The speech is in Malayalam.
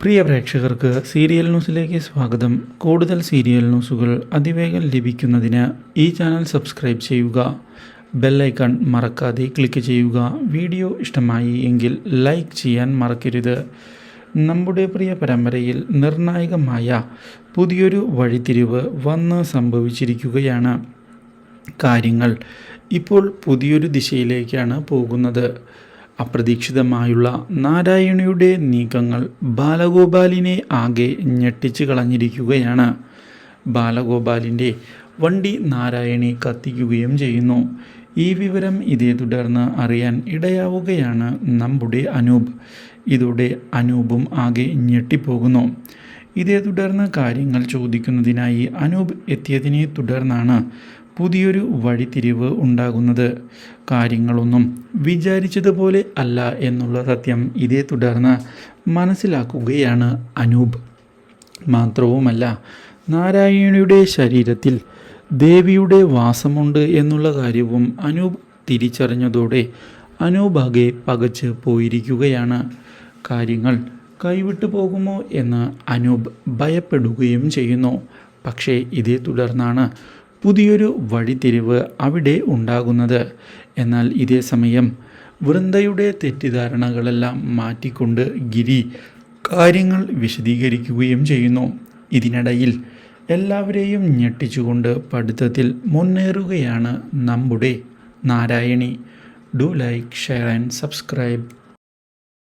പ്രിയ പ്രേക്ഷകർക്ക് സീരിയൽ ന്യൂസിലേക്ക് സ്വാഗതം. കൂടുതൽ സീരിയൽ ന്യൂസുകൾ അതിവേഗം ലഭിക്കുന്നതിന് ഈ ചാനൽ സബ്സ്ക്രൈബ് ചെയ്യുക. ബെല്ലൈക്കൺ മറക്കാതെ ക്ലിക്ക് ചെയ്യുക. വീഡിയോ ഇഷ്ടമായി എങ്കിൽ ലൈക്ക് ചെയ്യാൻ മറക്കരുത്. നമ്മുടെ പ്രിയ പരമ്പരയിൽ നിർണായകമായ പുതിയൊരു വഴിത്തിരിവ് വന്ന് സംഭവിച്ചിരിക്കുകയാണ്. കാര്യങ്ങൾ ഇപ്പോൾ പുതിയൊരു ദിശയിലേക്കാണ് പോകുന്നത്. അപ്രതീക്ഷിതമായുള്ള നാരായണിയുടെ നീക്കങ്ങൾ ബാലഗോപാലിനെ ആകെ ഞെട്ടിച്ചു കളഞ്ഞിരിക്കുകയാണ്. ബാലഗോപാലിന്റെ വണ്ടി നാരായണി കത്തിക്കുകയും ചെയ്യുന്നു. ഈ വിവരം ഇതേ തുടർന്ന് അറിയാൻ ഇടയാവുകയാണ് നമ്മുടെ അനൂപ്. ഇതോടെ അനൂപും ആകെ ഞെട്ടിപ്പോകുന്നു. ഇതേ തുടർന്ന് കാര്യങ്ങൾ ചോദിക്കുന്നതിനായി അനൂപ് എത്തിയതിനെ തുടർന്നാണ് പുതിയൊരു വഴിത്തിരിവ് ഉണ്ടാകുന്നത്. കാര്യങ്ങളൊന്നും വിചാരിച്ചതുപോലെ അല്ല എന്നുള്ള സത്യം ഇതേ തുടർന്ന് മനസ്സിലാക്കുകയാണ് അനൂപ്. മാത്രവുമല്ല നാരായണിയുടെ ശരീരത്തിൽ ദേവിയുടെ വാസമുണ്ട് എന്നുള്ള കാര്യവും അനൂപ് തിരിച്ചറിഞ്ഞതോടെ അനൂപ് ആകെ പകച്ച് പോയിരിക്കുകയാണ്. കാര്യങ്ങൾ കൈവിട്ടു പോകുമോ എന്ന് അനൂപ് ഭയപ്പെടുകയും ചെയ്യുന്നു. പക്ഷേ ഇതേ തുടർന്നാണ് പുതിയൊരു വഴിത്തിരിവ് അവിടെ ഉണ്ടാകുന്നത്. എന്നാൽ ഇതേ സമയം വൃന്ദയുടെ തെറ്റിദ്ധാരണകളെല്ലാം മാറ്റിക്കൊണ്ട് ഗിരി കാര്യങ്ങൾ വിശദീകരിക്കുകയും ചെയ്യുന്നു. ഇതിനിടയിൽ എല്ലാവരെയും ഞെട്ടിച്ചുകൊണ്ട് പഠിത്തത്തിൽ മുന്നേറുകയാണ് നമ്മുടെ Narayani. Do like share and subscribe